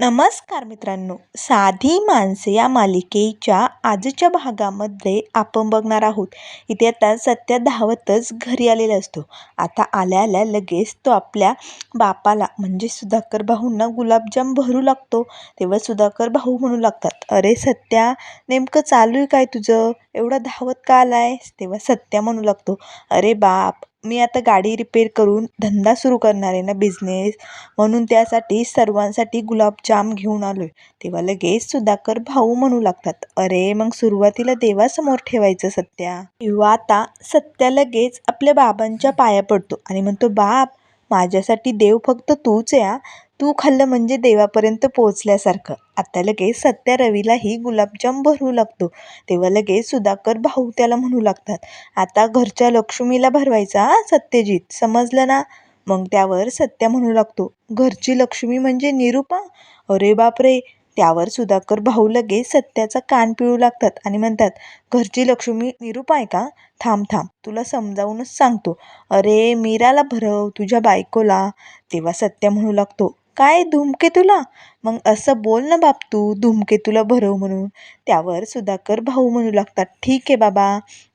नमस्कार मित्रांनो. साधी माणसे या मालिकेच्या आजच्या भागामध्ये आपण बघणार आहोत. इथे आता सत्या धावतच घरी आलेला असतो. आता आल्या आल्या लगेच तो आपल्या बापाला म्हणजे सुधाकर भाऊंना गुलाबजाम भरू लागतो. तेव्हा सुधाकर भाऊ म्हणू लागतात अरे सत्या नेमकं चालू आहे काय तुझं? एवढा धावत का आलाय तेव्हा सत्या म्हणू लागतो अरे बाप मी आता गाडी रिपेअर करून धंदा सुरू करणार आहे ना बिझनेस म्हणून त्यासाठी सर्वांसाठी गुलाबजाम घेऊन आलो आहे तेव्हा लगेच सुधाकर भाऊ म्हणू लागतात अरे मग सुरुवातीला देवासमोर ठेवायचं सत्या. किंवा आता सत्या लगेच आपल्या बाबांच्या पाया पडतो आणि म्हणतो बाप माझ्यासाठी देव फक्त तूच आहे तू खाल्लं म्हणजे देवापर्यंत पोहोचल्यासारखं. आता लगेच सत्या रवीलाही गुलाबजाम भरू लागतो. तेव्हा लगेच सुधाकर भाऊ त्याला म्हणू लागतात आता घरच्या लक्ष्मीला भरवायचा सत्यजित समजलं ना? मग त्यावर सत्या म्हणू लागतो घरची लक्ष्मी म्हणजे निरूपा? अरे बापरे! त्यावर सुधाकर भाऊ लगेच सत्याचा कान पिळू लागतात आणि म्हणतात घरची लक्ष्मी निरूपा आहे का? थांब थांब तुला समजावूनच सांगतो. अरे मीराला भरव तुझ्या बायकोला. तेव्हा सत्या म्हणू लागतो काय धूमकेतूला मग असं बोल ना बाप तू धूमकेतूला भरव म्हणून. त्यावर सुधाकर भाऊ म्हणू लागतात ठीक आहे बाबा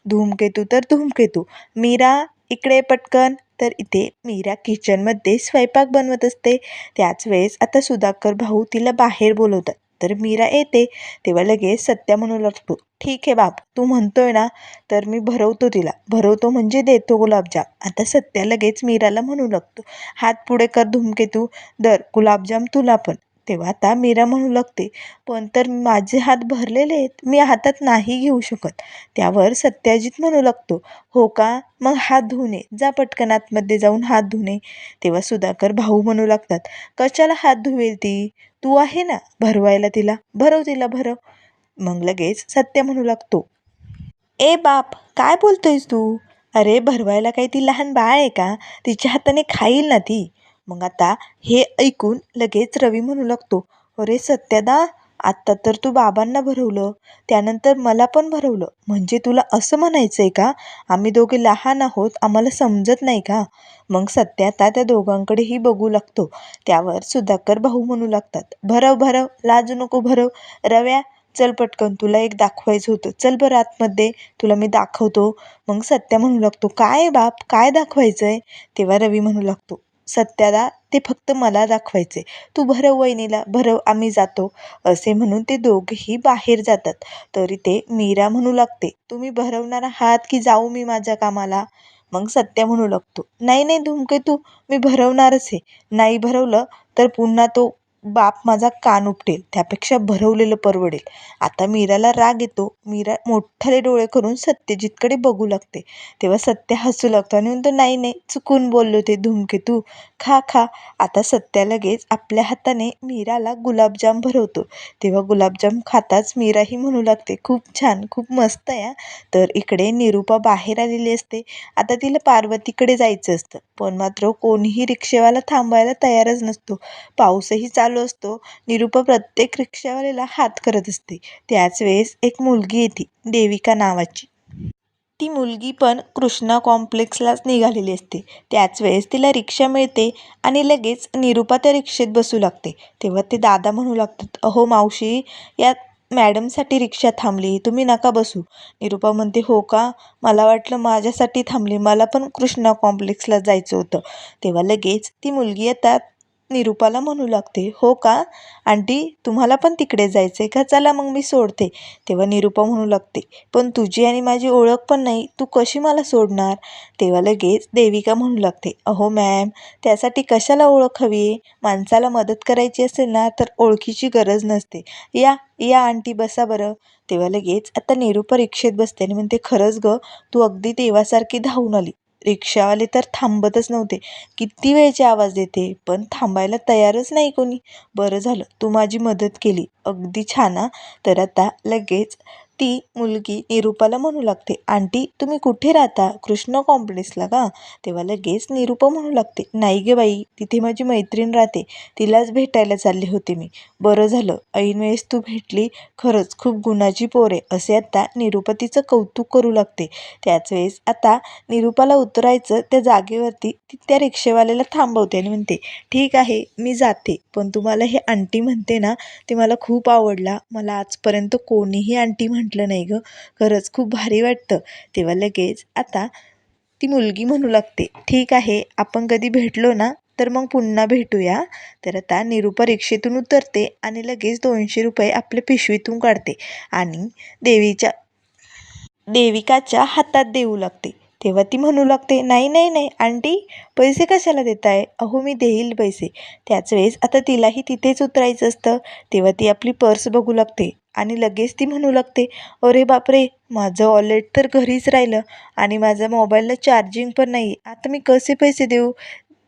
धूमकेतू तर धूमकेतू मीरा इकडे पटकन. तर इथे मीरा किचनमध्ये स्वयंपाक बनवत असते. त्याच वेळेस आता सुधाकर भाऊ तिला बाहेर बोलवतात. तर मीरा येते. तेव्हा लगेच सत्या म्हणू लागतो ठीक आहे बाप तू म्हणतोय ना तर मी भरवतो तिला. भरवतो म्हणजे देतो गुलाबजाम. आता सत्या लगेच मीराला म्हणू लागतो हात पुढे कर धूमकेतू दर गुलाबजाम तुला पण. तेव्हा आता मीरा म्हणू लागते पण तर माझे हात भरलेले आहेत मी हातात नाही घेऊ शकत. त्यावर सत्याजित म्हणू लागतो हो का? मग हात धुणे जा पटकन आतमध्ये जाऊन हात धुणे तेव्हा सुधाकर भाऊ म्हणू लागतात कशाला हात धुवेल ती? तू आहे ना भरवायला तिला? भरव तिला भरव. मग लगेच सत्य म्हणू लागतो ए बाप काय बोलतोयस तू? अरे भरवायला काही ती लहान बाळ आहे का? तिच्या हाताने खाईल ना ती. मग आता हे ऐकून लगेच रवी म्हणू लागतो अरे सत्यादा आत्ता तर तू बाबांना भरवलं त्यानंतर मला पण भरवलं. म्हणजे तुला असं म्हणायचं आहे का? आम्ही दोघे लहान आहोत आम्हाला समजत नाही का? मग सत्या आता त्या दोघांकडेही बघू लागतो. त्यावर सुधाकर भाऊ म्हणू लागतात भरव भरव लाजू नको भरव. रव्या चल पटकन तुला एक दाखवायचं होतं. चल बरं आतमध्ये तुला मी दाखवतो. मग सत्या म्हणू लागतो काय बाप काय दाखवायचं आहे तेव्हा रवी म्हणू लागतो सत्याला ते फक्त मला दाखवायचे. तू भरव वहिनीला भरव आम्ही जातो असे म्हणून ते दोघेही बाहेर जातात. तरी ते मीरा म्हणू लागते तुम्ही भरवणार आहात की जाऊ मी माझ्या कामाला? मग सत्या म्हणू लागतो नाही नाही धूमकेतू मी भरवणारच आहे. नाही भरवलं तर पुन्हा तो बाप माझा कान उपटेल त्यापेक्षा भरवलेलं परवडेल. आता मीराला राग येतो. मीरा मोठ्ठाले डोळे करून सत्यजितकडे बघू लागते. तेव्हा सत्य हसू लागतो आणि म्हणतो नाही नाही चुकून बोललो ते धूमकेतू खा खा. आता सत्या लगेच आपल्या हाताने मीराला गुलाबजाम भरवतो. तेव्हा गुलाबजाम खाताच मीराही म्हणू लागते खूप छान खूप मस्त आहे तर इकडे निरूपा बाहेर आलेली असते. आता तिला पार्वतीकडे जायचं असतं. पण मात्र कोणीही रिक्षेवाला थांबायला तयारच नसतो. पाऊसही चालू असतो. निरूपा प्रत्येक रिक्षावाल्याला हात करत असते. त्याच वेळेस एक मुलगी येते देविका नावाची. ती मुलगी पण कृष्णा कॉम्प्लेक्सलाच निघालेली असते. त्याच वेळेस तिला रिक्षा मिळते आणि लगेच निरूपा त्या रिक्षेत बसू लागते. तेव्हा ते दादा म्हणू लागतात अहो मावशी या मॅडमसाठी रिक्षा थांबली तुम्ही नका बसू. निरूपा म्हणते हो का? मला वाटलं माझ्यासाठी थांबली. मला पण कृष्णा कॉम्प्लेक्सला जायचं होतं. तेव्हा लगेच ती मुलगी येतात. निरूपाला म्हणू लागते हो का? आंटी तुम्हाला पण तिकडे जायचं आहे का? चला मग मी सोडते. तेव्हा निरूपा म्हणू लागते पण तुझी आणि माझी ओळख पण नाही तू कशी मला सोडणार? तेव्हा लगेच देविका म्हणू लागते अहो मॅम त्यासाठी कशाला ओळख हवी आहे? माणसाला मदत करायची असेल ना तर ओळखीची गरज नसते. या या आंटी बसा बरं. तेव्हा लगेच आता निरूपा रिक्षेत बसते आणि म्हणते खरंच ग तू अगदी देवासारखी धावून आली. रिक्षावाले तर थांबतच नव्हते. किती वेळचे आवाज देते पण थांबायला तयारच नाही कोणी. बरं झालं तू माझी मदत केली. अगदी छान तर आता लगेच ती मुलगी निरूपाला म्हणू लागते आंटी तुम्ही कुठे राहता? कृष्ण कॉम्प्लेक्सला का? तेव्हा लगेच निरूपा म्हणू लागते नाही गे बाई तिथे माझी मैत्रीण राहते तिलाच भेटायला चालले होते मी. बरं झालं ऐन वेळेस तू भेटली खरंच खूप गुणाची पोर आहे असे आता निरूपा तिचं कौतुक करू लागते. त्याच वेळेस आता निरूपाला उतरायचं त्या जागेवरती ती त्या रिक्षेवाल्याला थांबवते आणि म्हणते ठीक आहे मी जाते पण तुम्हाला हे आंटी म्हणते ना ते मला खूप आवडला मला आजपर्यंत कोणीही आंटी म्हटलं नाही गं. खरंच खूप भारी वाटतं. तेव्हा लगेच आता ती मुलगी म्हणू लागते ठीक आहे आपण कधी भेटलो ना तर मग पुन्हा भेटूया. तर आता निरूपा रिक्षेतून उतरते आणि लगेच दोनशे रुपये आपल्या पिशवीतून काढते आणि देवीच्या देविकाच्या हातात देऊ लागते. तेव्हा ती म्हणू लागते नाही नाही नाही आंटी पैसे कशाला देताय? अहो मी देईल पैसे. त्याच वेळेस आता तिलाही तिथेच उतरायचं असतं. तेव्हा ती आपली पर्स बघू लागते आणि लगेच ती म्हणू लागते अरे बापरे माझं वॉलेट तर घरीच राहिलं आणि माझ्या मोबाईलला चार्जिंग पण नाही. आता मी कसे पैसे देऊ?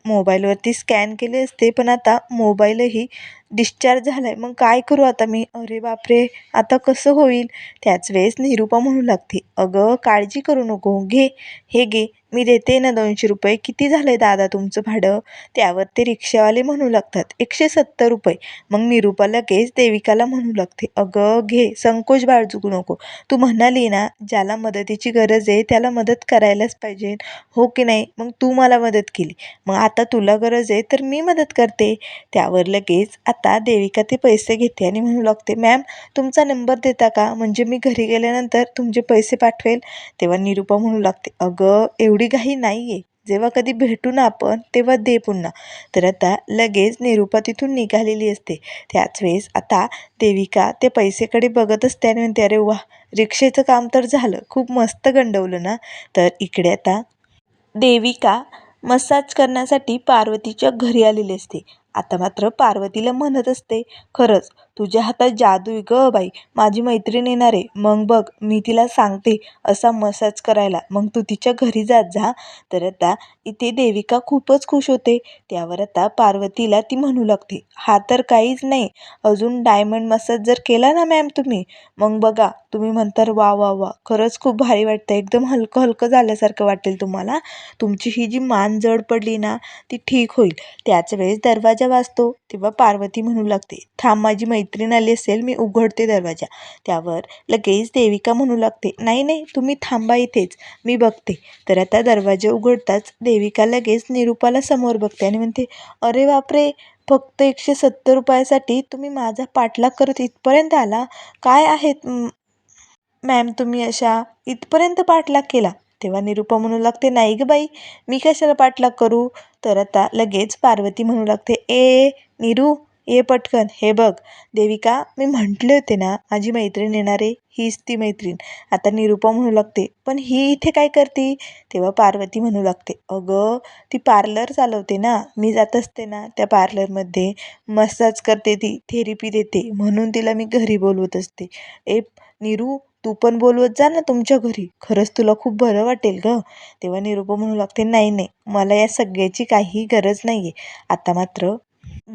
मोबाईलवरती स्कॅन केले असते पण आता मोबाईलही डिस्चार्ज झाला आहे मग काय करू आता मी? अरे बापरे आता कसं होईल? त्याच वेळेस निरूपा म्हणू लागते. अगं काळजी करू नको. घे. हे घे. मी देते ना दोनशे रुपये. किती झालं आहे दादा तुमचं भाडं? त्यावर ते रिक्षावाले म्हणू लागतात. एकशे सत्तर रुपये. मग निरूपा लगेच देविकाला म्हणू लागते. अगं घे. संकोच बाळजू नको. तू म्हणाली ना ज्याला मदतीची गरज आहे त्याला मदत करायलाच पाहिजे. हो की नाही? मग तू मला मदत केली. मग आता तुला गरज आहे तर मी मदत करते. त्यावर लगेच आता आता देविका ते पैसे घेते आणि म्हणू लागते मॅम तुमचा नंबर देता का? म्हणजे मी घरी गेल्यानंतर तुमचे पैसे पाठवेल. तेव्हा निरूपा म्हणू लागते अगं एवढी घाई नाही आहे जेव्हा कधी भेटू ना आपण तेव्हा दे पुन्हा. तर आता लगेच निरूपा तिथून निघालेली असते. त्याच वेळेस आता देविका ते पैसेकडे बघत असते आणि म्हणते अरे वा रिक्षेचं काम तर झालं. खूप मस्त गंडवलं ना? तर इकडे आता देविका मसाज करण्यासाठी पार्वतीच्या घरी आलेली असते. आता मात्र पार्वतीला म्हणत असते खरंच तुझ्या हातात जादू आहे ग बाई. माझी मैत्रीण येणार आहे. मग बघ मी तिला सांगते असा मसाज करायला. मग तू तिच्या घरी जात जा. तर आता इथे देविका खूपच खुश होते. त्यावर आता पार्वतीला ती म्हणू लागते हा तर काहीच नाही. अजून डायमंड मसाज जर केला ना मॅम तुम्ही मग बघा तुम्ही म्हणता वा वा वा. खरंच खूप भारी वाटतं एकदम हलकं हलकं झाल्यासारखं वाटेल तुम्हाला. तुमची ही जी मान जड पडली ना ती ठीक होईल. त्याच वेळेस दरवाजा वाजतो तेव्हा पार्वती म्हणू लागते थांब माझी मैत्रीण आली असेल मी उघडते दरवाजा. त्यावर लगेच देविका म्हणू लागते नाही नाही तुम्ही थांबा इथेच मी बघते. तर आता दरवाजा उघडताच देविका लगेच निरूपाला समोर बघते आणि म्हणते अरे बापरे फक्त एकशे सत्तर रुपयासाठी तुम्ही माझा पाठलाग करत इथपर्यंत आला? काय आहेत मॅम तुम्ही अशा इथपर्यंत पाठलाग केला? तेव्हा निरूपा म्हणू लागते नाही ग बाई मी कशाला पाठलाग करू? तर आता लगेच पार्वती म्हणू लागते ए निरू ये पटकन हे बघ देविका मी म्हटले होते ना माझी मैत्रीण येणार आहे हीच ती मैत्रीण. आता निरूपा म्हणू लागते पण ही इथे काय करते? तेव्हा पार्वती म्हणू लागते अगं ती पार्लर चालवते ना मी जात असते ना त्या पार्लरमध्ये मसाज करते ती थेरपी देते म्हणून तिला मी घरी बोलवत असते. ए निरू तू पण बोलवत जा ना तुमच्या घरी. खरंच तुला खूप बरं वाटेल गं. तेव्हा निरूपा म्हणू लागते नाही नाही मला या सगळ्याची काही गरज नाही आहे आता मात्र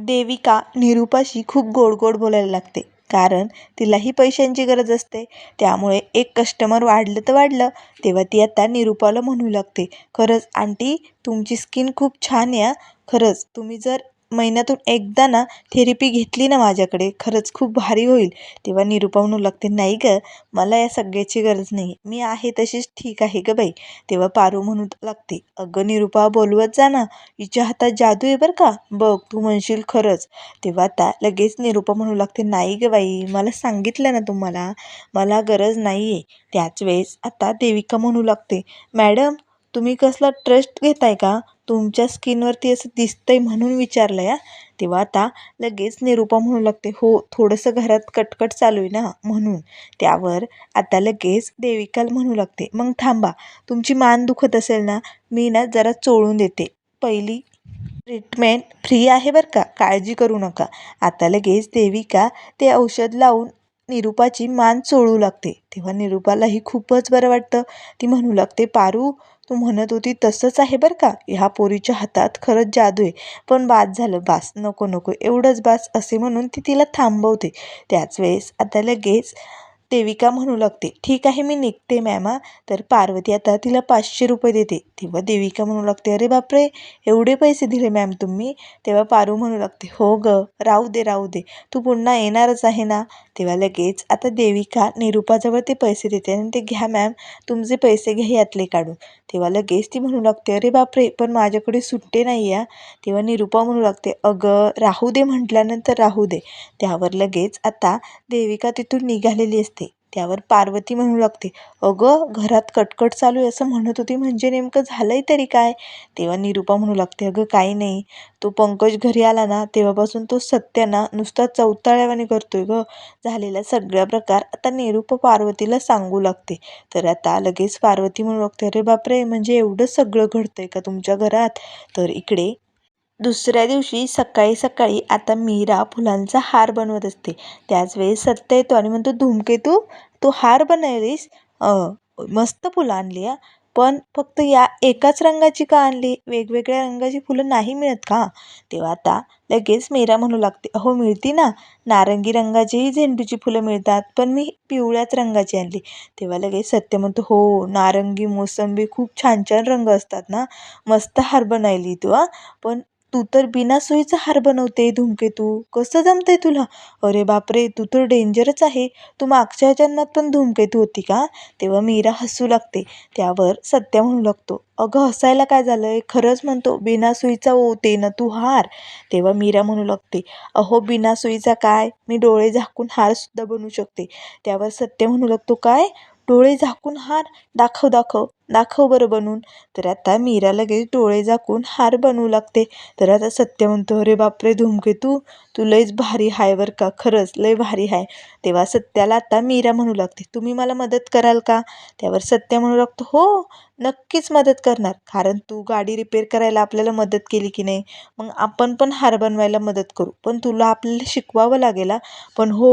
देविका निरूपाशी खूप गोड गोड बोलायला लागते. कारण तिलाही पैशांची गरज असते. त्यामुळे एक कस्टमर वाढलं तर वाढलं. तेव्हा ती आता निरूपाला म्हणू लागते खरंच आंटी तुमची स्किन खूप छान आहे खरंच तुम्ही जर महिन्यातून एकदा ना थेरपी घेतली ना माझ्याकडे खरंच खूप भारी होईल. तेव्हा निरूपा म्हणू लागते नाही गं मला या सगळ्याची गरज नाही. मी आहे तशीच ठीक आहे गं बाई. तेव्हा पारू म्हणू लागते. अगं निरुपा बोलवत जा ना. हिच्या हातात जादू आहे बरं का? बघ तू म्हणशील खरंच. तेव्हा आता लगेच निरुपा म्हणू लागते नाही गं बाई मला सांगितलं ना तुम्हाला मला गरज नाही आहे त्याच वेळेस आता देविका म्हणू लागते मॅडम तुम्ही कसला ट्रस्ट घेताय का? तुमच्या स्किनवरती असं दिसतंय म्हणून विचारलं या. तेव्हा आता लगेच निरूपा म्हणू लागते हो थोडंसं घरात कटकट चालू आहे ना म्हणून. त्यावर आता लगेच देविकाल म्हणू लागते मग थांबा तुमची मान दुखत असेल ना मी ना जरा चोळून देते. पहिली ट्रीटमेंट फ्री आहे बरं का काळजी करू नका. आता लगेच देविका ते औषध लावून निरूपाची मान चोळू लागते. तेव्हा निरूपालाही खूपच बरं वाटतं. ती म्हणू लागते पारू तू म्हणत होती तसंच आहे बरं का. ह्या पोरीच्या हातात खरंच जादू आहे. पण बास झालं बास. नको नको. एवढंच बास असे म्हणून ती तिला थांबवते. त्याच वेळेस आता लगेच देविका म्हणू लागते ठीक आहे मी निघते मॅम. हां तर पार्वती आता तिला पाचशे रुपये देते. तेव्हा देविका म्हणू लागते अरे बापरे एवढे पैसे दिले मॅम तुम्ही? तेव्हा पारू म्हणू लागते हो ग राहू दे राहू दे. तू पुन्हा येणारच आहे ना? तेव्हा लगेच आता देविका निरूपाजवळ ते पैसे देते आणि ते घ्या मॅम तुमचे पैसे घ्या यातले काढून. तेव्हा लगेच ती म्हणू लागते अरे बापरे पण माझ्याकडे सुट्टे नाही आहे तेव्हा निरूपा म्हणू लागते अगं राहू दे म्हटल्यानंतर राहू दे. त्यावर लगेच आता देविका तिथून निघालेली असते. त्यावर पार्वती म्हणू लागते अगं घरात कटकट चालू आहे असं म्हणत होती म्हणजे नेमकं झालंय तरी काय? तेव्हा निरूपा म्हणू लागते अगं काही नाही. तो पंकज घरी आला ना तेव्हापासून तो सत्याना नुसता चौताळ्यावाने करतोय ग. झालेला सगळा प्रकार आता निरूपा पार्वतीला सांगू लागते. तर आता लगेच पार्वती म्हणू लागते अरे बापरे म्हणजे एवढं सगळं घडतंय का तुमच्या घरात? तर इकडे दुसऱ्या दिवशी सकाळी सकाळी आता मीरा फुलांचा हार बनवत असते. त्याच वेळेस सत्य येतो आणि म्हणतो धूमकेतू तू हार बनवलीस? मस्त फुलं आणली हा. पण फक्त या एकाच रंगाची का आणली? वेगवेगळ्या रंगाची फुलं नाही मिळत का? तेव्हा आता लगेच मीरा म्हणू लागते हो मिळती ना. नारंगी रंगाचीही झेंडूची फुलं मिळतात पण मी पिवळ्याच रंगाची आणली. तेव्हा लगेच सत्य म्हणतो हो नारंगी मोसंबी खूप छान छान रंग असतात ना. मस्त हार बनवली तू हा. पण तू तर बिना सोयीचा हार बनवते धूमकेतू कसं जमतंय तुला? अरे बापरे तू तर डेंजरच आहे. तू मागच्या जन्मात पण धूमकेतू होती का? तेव्हा मीरा हसू लागते. त्यावर सत्य म्हणू लागतो. अगं हसायला काय झालंय? खरंच म्हणतो बिना सुईचा ओते ना तू हार. तेव्हा मीरा म्हणू लागते अहो बिना सुईचा काय? मी डोळे झाकून हारसुद्धा बनवू शकते. त्यावर सत्य म्हणू लागतो काय? डोळे झाकून हार? दाखव दाखव. दाखव बरं बनवून. तर आता मीरा लगेच डोळे झाकून हार बनवू लागते. तर आता सत्य म्हणतो अरे बापरे धूमकेतू तू. लयच भारी हाय बरं का. खरंच लय भारी आहे तेव्हा सत्याला आता मीरा म्हणू लागते तुम्ही मला मदत कराल का? त्यावर सत्य म्हणू लागतो हो नक्कीच मदत करणार. कारण तू गाडी रिपेअर करायला आपल्याला मदत केली की नाही मग आपण पण हार बनवायला मदत करू. पण तुला आपल्याला शिकवावं लागेल पण हो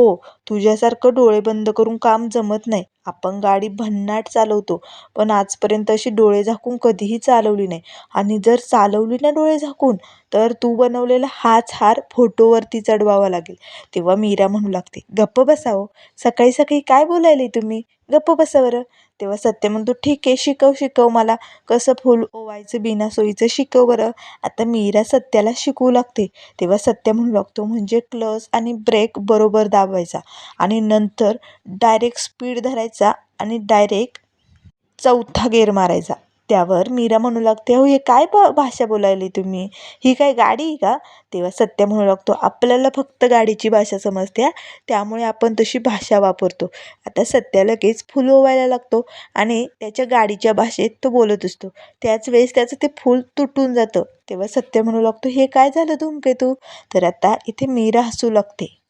तुझ्यासारखं डोळे बंद करून काम जमत नाही. आपण गाडी भन्नाट चालवतो. पण आज आजपर्यंत अशी डोळे झाकून कधीही चालवली नाही. आणि जर चालवली ना डोळे झाकून तर तू बनवलेला हाच हार फोटोवरती चढवावा लागेल. तेव्हा मीरा म्हणू लागते गप्प बसावं हो. सकाळी सकाळी काय बोलायले तुम्ही? गप्प बसा बरं. तेव्हा सत्य म्हणतो ठीक आहे शिकव शिकव मला. कसं फूल ओवायचं बिना सोयीचं शिकव बरं. आता मीरा सत्याला शिकवू लागते. तेव्हा सत्य म्हणू लागतो म्हणजे क्लच आणि ब्रेक बरोबर दाबायचा आणि नंतर डायरेक्ट स्पीड धरायचा आणि डायरेक्ट चौथा गेअर मारायचा. त्यावर मीरा म्हणू लागते अहो हे काय ब भाषा बोलायली तुम्ही? ही काय गाडी आहे का? तेव्हा सत्य म्हणू लागतो आपल्याला फक्त गाडीची भाषा समजते त्यामुळे आपण तशी भाषा वापरतो. आता सत्या लगेच फूल ओवायला लागतो आणि त्याच्या गाडीच्या भाषेत तो बोलत असतो. त्याच वेळेस त्याचं ते फूल तुटून जातं. तेव्हा सत्य म्हणू लागतो हे काय झालं धूमकेतू? तर आता इथे मीरा हसू लागते.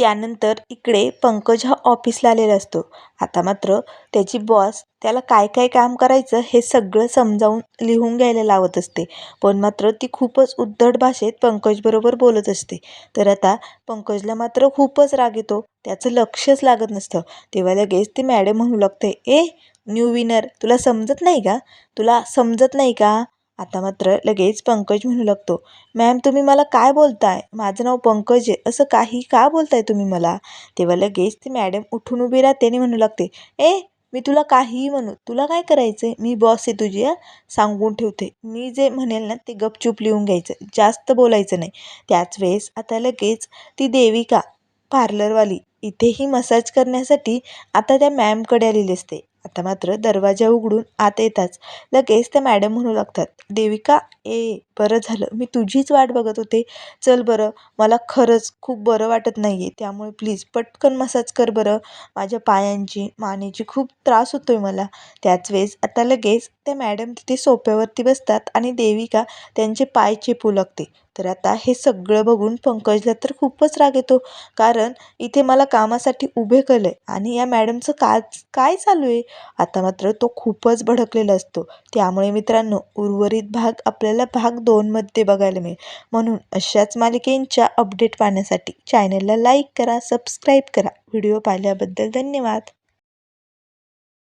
त्यानंतर इकडे पंकज हा ऑफिसला आलेला असतो. आता मात्र त्याची बॉस त्याला काय काय काम करायचं हे सगळं समजावून लिहून घ्यायला लावत असते. पण मात्र ती खूपच उद्धट भाषेत पंकजबरोबर बोलत असते. तर आता पंकजला मात्र खूपच राग येतो. त्याचं लक्षच लागत नसतं. तेव्हा लगेच ती मॅडम म्हणू लागते ए न्यू विनर तुला समजत नाही का? तुला समजत नाही का? आता मात्र लगेच पंकज म्हणू लागतो मॅम तुम्ही मला काय बोलताय? माझं नाव पंकज आहे. असं काही का बोलताय तुम्ही मला? तेव्हा लगेच ती मॅडम उठून उभी राहते आणि म्हणू लागते ए मी तुला काहीही म्हणू तुला काय करायचं आहे मी बॉस आहे तुझी सांगून ठेवते. मी जे म्हणेल ना ते गपचूप लिहून घ्यायचं. जास्त बोलायचं नाही. त्याच वेळेस आता लगेच ती देविका पार्लरवाली इथेही मसाज करण्यासाठी आता त्या मॅमकडे आलेली असते. आता मात्र दरवाजा उघडून आत येताच लगेच त्या मॅडम म्हणू लागतात देविका ए बरं झालं. मी तुझीच वाट बघत होते. चल बरं. मला खरंच खूप बरं वाटत नाही आहे त्यामुळे प्लीज पटकन मसाज कर बरं. माझ्या पायांची मानेची खूप त्रास होतो आहे मला. त्याच वेळेस आता लगेच त्या मॅडम तिथे सोप्यावरती बसतात आणि देविका त्यांचे पाय चेपू लागते. तर आता हे सगळं बघून पंकजला तर खूपच राग येतो. कारण इथे मला कामासाठी उभे केलं आणि या मॅडमचं का काय चालू आहे? आता मात्र तो खूपच भडकलेला असतो. त्यामुळे मित्रांनो उर्वरित भाग आपल्याला भाग दोनमध्ये बघायला मिळेल. म्हणून अशाच मालिकेंच्या अपडेट पाहण्यासाठी चॅनलला लाईक करा सबस्क्राईब करा. व्हिडिओ पाहिल्याबद्दल धन्यवाद.